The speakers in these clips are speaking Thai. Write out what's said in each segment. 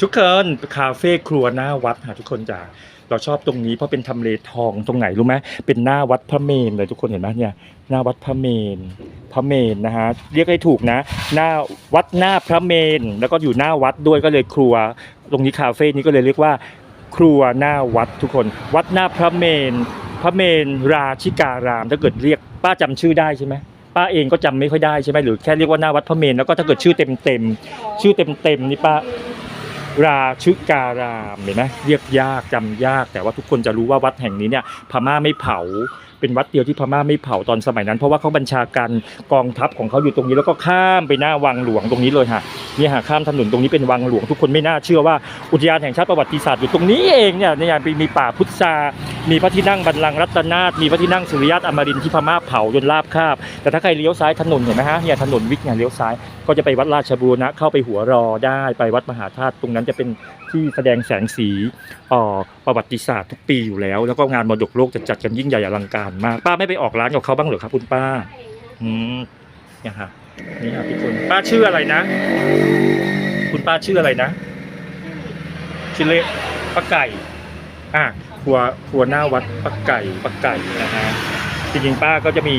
ทุกคนคาเฟ่ครัวหน้าวัดค่ะทุกคนจ๋าเราชอบตรงนี้เพราะเป็นทำเลทองตรงไหนรู้ไหมเป็นหน้าวัดพระเมรุเลยทุกคนเห็นไหมเนี่ยหน้าวัดพระเมรุพระเมรุนะฮะเรียกให้ถูกนะ หน้าวัดหน้าพระเมรุแล้วก็อยู่หน้าวัดด้วยก็เลยครัว ตรงนี้คาเฟ่นี้ก็เลยเรียกว่า ครัวหน้าวัดทุกคน วัดหน้าพระเมรุพระเมรุราชิการาม ถ้าเกิดเรียกป้าจำชื่อได้ใช่ไหมป้าเองก็จำไม่ค่อยได้ใช่ไหมหรือแค่เรียกว่าหน้าวัดพระเมรุแล้วก็ถ้าเกิดชื่อเต็มเต็มๆชื่อเต็มเต็มๆนี่ป้า ราชุการามเห็นไหมเรียกยากจำยาก แต่ว่าทุกคนจะรู้ว่าวัดแห่งนี้เนี่ยพม่าไม่เผา เป็นวัดเดียวที่พม่าไม่เผาตอนสมัยนั้น เพราะว่าเขาบัญชาการกองทัพของเขาอยู่ตรงนี้แล้วก็ข้ามไปหน้าวังหลวงตรงนี้เลยฮะนี่ฮะข้ามถนนตรงนี้เป็นวังหลวง ทุกคนไม่น่าเชื่อว่าอุทยานแห่งชาติประวัติศาสตร์อยู่ตรงนี้เองเนี่ยในี่ยมีป่าพุทรา มีพระที่นั่งบัลลังก์รัตนาถมีพระที่นั่งสุริยะอมรินทร์ที่พม่าเผาจนราบคาบ แต่ถ้าใครเลี้ยวซ้ายถนนเห็นไหมฮะเนี่ยถนนวิกเนี่ยเลี้ยวซ้าย ก็จะไปวัดราชบูรณะเข้าไปหัวรอได้ไปวัดมหาธาตุตรงนั้นจะเป็นที่แสดงแสงสีอ่อประวัติศาสตร์ทุกปีอยู่แล้ว แล้วก็งานมรดกโลกจะจัดกันยิ่งใหญ่อลังการมากป้าไม่ไปออกร้านกับเขาบ้างเหรอครับคุณป้าอืมเนี่ยฮะนี่ครับทุกคนป้าชื่ออะไรนะ คุณป้าชื่ออะไรนะชื่อเละป้าไก่อะ ครัวครัวหน้าวัดป้าไก่ป้าไก่นะฮะจริงๆป้าก็จะมี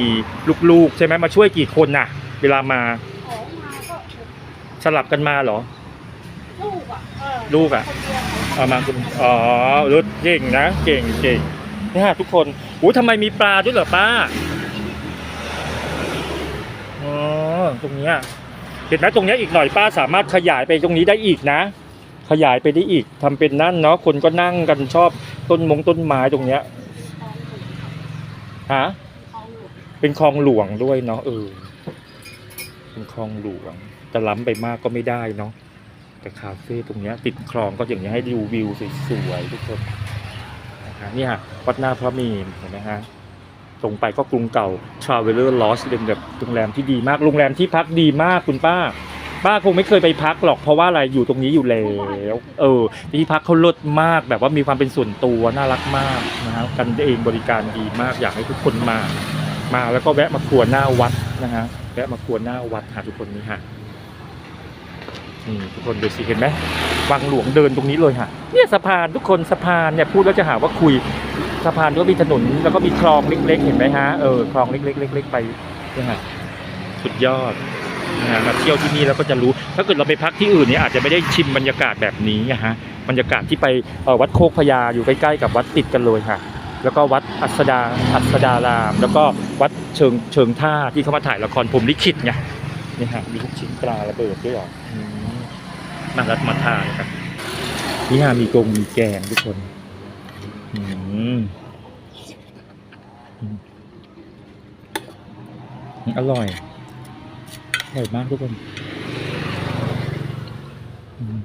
ลูกๆ ใช่ไหมมาช่วยกี่คนน่ะ เวลามาของมาก็สลับกันมาเหรอ ลูกอะเออลูกอะเอามาคุณอ๋อรุดเก่งนะเก่งเก่งนี่ฮะทุกคนโอ้ยทำไมมีปลาด้วยเหรอป้าอ๋อตรงเนี้ยเห็นไหมตรงเนี้ยอีกหน่อยป้าสามารถขยายไปตรงนี้ได้อีกนะ ขยายไปได้อีกทำเป็นนั่นเนาะคนก็นั่งกันชอบ ต้นมงต้นไม้ตรงเนี้ยฮะเป็นคลองหลวงด้วยเนาะเออเป็นคลองหลวงแต่ล้ำไปมากก็ไม่ได้เนาะแต่คาเฟ่ตรงเนี้ยติดคลองก็อย่างนี้ให้ดูวิวสวยๆทุกคนนะฮะนี่ฮะวัดหน้าพระมรุเห็นไหมฮะตรงไปก็กรุงเก่า Traveler Lodge เป็นแบบโรงแรมที่ดีมากโรงแรมที่พักดีมากคุณป้า ป้าคงไม่เคยไปพักหรอกเพราะว่าอะไรอยู่ตรงนี้อยู่แล้วเออที่พักเขาลิศมากแบบว่ามีความเป็นส่วนตัวน่ารักมากนะฮะกันเองบริการดีมากอยากให้ทุกคนมา มาแล้วก็แวะมาครัวหน้าวัดนะฮะแวะมาครัวหน้าวัดหาทุกคนนี่ฮะนี่ทุกคนดูสิเห็นไหมวังหลวงเดินตรงนี้เลยฮะเนี่ยสะพานทุกคนสะพานเนี่ยพูดแล้วจะหาว่าคุยสะพานก็มีถนนแล้วก็มีคลองเล็กๆ เห็นไหมฮะเออคลองเล็กๆเล็กๆไปเนี่ยฮะสุดยอด นะมาเที่ยวที่นี่แล้วก็จะรู้ ถ้าเกิดเราไปพักที่อื่นเนี่ยอาจจะไม่ได้ชิมบรรยากาศแบบนี้นะฮะบรรยากาศที่ไปวัดโคกพญาอยู่ใกล้ๆกับวัดติดกันเลยค่ะ แล้วก็วัดอัสดาอัสดาราม แล้วก็วัดเชิงเชิงท่าที่เขามาถ่ายละครผมลิขิตไงนี่ฮะมีลูกชิ้นปลาระเบิดด้วยหรออืมน่ารักมาทานครับนี่ฮะมีกงมีแกงทุกคนอืมอร่อย ร่อยมากทุกคนอืม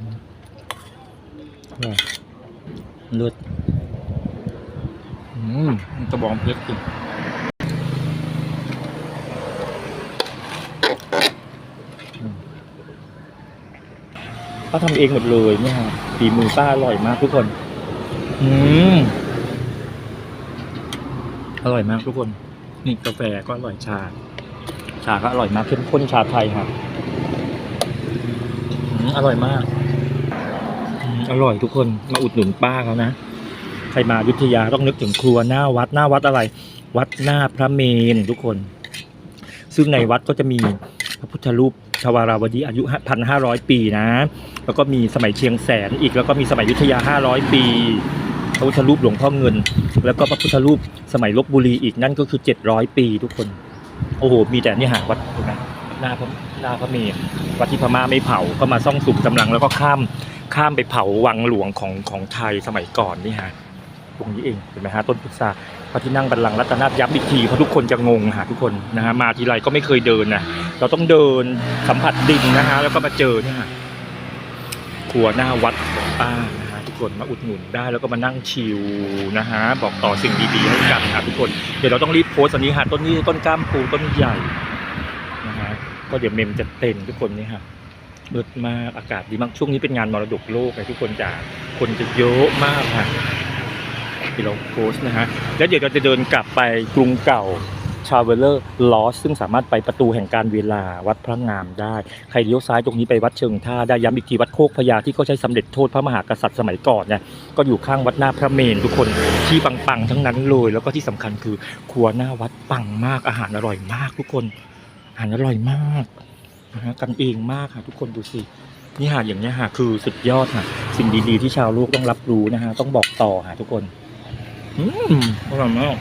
อร่อยเลือดอืมกระบองเพชรจริงอืมป้าทำเองหมดเลยเนี่ยฮะฝีมือป้าอร่อยมากทุกคน อืมอร่อยมากทุกคน นี่กาแฟก็อร่อยชา ชาก็อร่อยมากเข้มข้นชาไทยครับอืมอร่อยมากอืมอร่อยทุกคนมาอุดหนุนป้าเขานะ ใครมาอยุธยาต้องนึกถึงครัวหน้าวัดหน้าวัดอะไร วัดหน้าพระเมรุทุกคน ซึ่งในวัดก็จะมีพระพุทธรูปชวาราวดีอายุพันห้าร้อยปีนะ แล้วก็มีสมัยเชียงแสนอีกแล้วก็มีสมัยอยุธยาห้าร้อยปีพระพุทธรูปหลวงพ่อเงิน แล้วก็พระพุทธรูปสมัยลบบุรีอีกนั่นก็คือเจ็ดร้อยปีทุกคน โอ้โห มีแต่เนี่ยหาวัดนะหน้าพระหน้าพระเมรุวัดที่พม่าไม่เผาก็มาซ่องสุมกำลังแล้วก็ข้ามข้ามไปเผาวังหลวงของของไทยสมัยก่อนนี่ฮะตรงนี้เองเห็นไหมฮะต้นพุทราพระที่นั่งบัลลังก์รัตนาย้ำอีกทีเพราะทุกคนจะงงหาทุกคนนะฮะมาทีไรก็ไม่เคยเดินนะเราต้องเดินสัมผัสดินนะฮะแล้วก็มาเจอเนี่ยฮะครัวหน้าวัดของป้านะ กคนมาอุดหนุนได้แล้วก็มานั่งชิลนะฮะบอกต่อสิ่งดีๆให้กันนะทุกคน เดี๋ยวเราต้องรีบโพสต์อันนี้ฮะต้นนี้ต้นกล้ามปูต้นใหญ่นะฮะก็เดี๋ยวเมมจะเต็มทุกคนนี่ฮะเบิดมากอากาศดีมากช่วงนี้เป็นงานมรดกโลกเลยทุกคนจ๋าคนจะเยอะมากค่ะที่เราโพสต์นะฮะแล้วเดี๋ยวเราจะเดินกลับไปกรุงเก่า Traveler Lost ซึ่งสามารถไปประตูแห่งการเวลาวัดพระงามได้ ใครเลี้ยวซ้ายตรงนี้ไปวัดเชิงท่าได้ย้ำอีกทีวัดโคกพญาที่เขาใช้สำเร็จโทษพระมหากษัตริย์สมัยก่อนเนี่ยก็อยู่ข้างวัดหน้าพระเมรุทุกคนที่ปังๆทั้งนั้นเลยแล้วก็ที่สำคัญคือครัวหน้าวัดปังมากอาหารอร่อยมากทุกคนอาหารอร่อยมากนะฮะกันเองมากค่ะทุกคนดูสินี่หาอย่างนี้ยค่ะคือสุดยอดค่ะสิ่งดีๆที่ชาวโลกต้องรับรู้นะฮะต้องบอกต่อค่ะทุกคน อืมอร่อยมาก